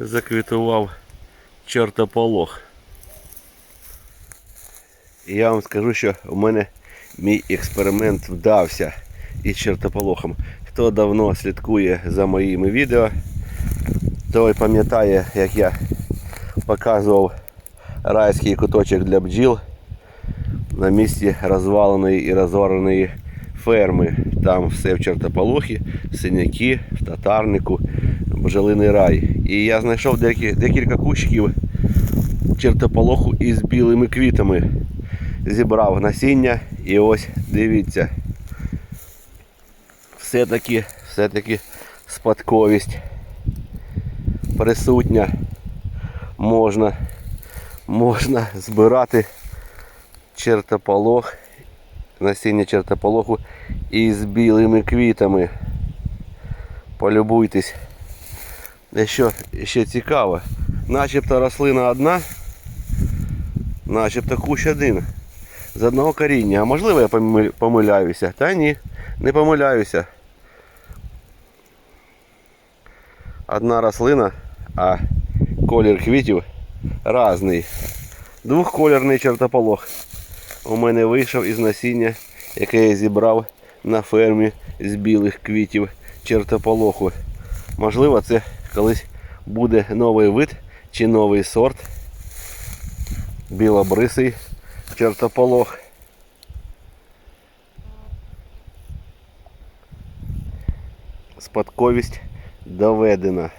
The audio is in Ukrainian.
заквітував чортополох. Я вам скажу, що у мене мій експеримент вдався із чортополохом. Хто давно слідкує за моїми відео, той пам'ятає, як я показував райський куточок для бджіл на місці розваленої і розореної ферми. Там все в чортополохі, синяки, в татарнику, бджолиний рай. І я знайшов декілька кущиків чертополоху із білими квітами. Зібрав насіння і ось дивіться. Все-таки, все-таки спадковість присутня. Можна, можна збирати чертополох, насіння чертополоху із білими квітами. Полюбуйтесь. Дещо ще цікаво. Начебто рослина одна, начебто кущ один. З одного коріння. А можливо я помиляюся? Та ні, не помиляюся. Одна рослина, а колір квітів різний. Двохколірний чертополох у мене вийшов із насіння, яке я зібрав на фермі з білих квітів чертополоху. Можливо, це колись буде новий вид чи новий сорт. Білобрисий чертополох. Спадковість доведена.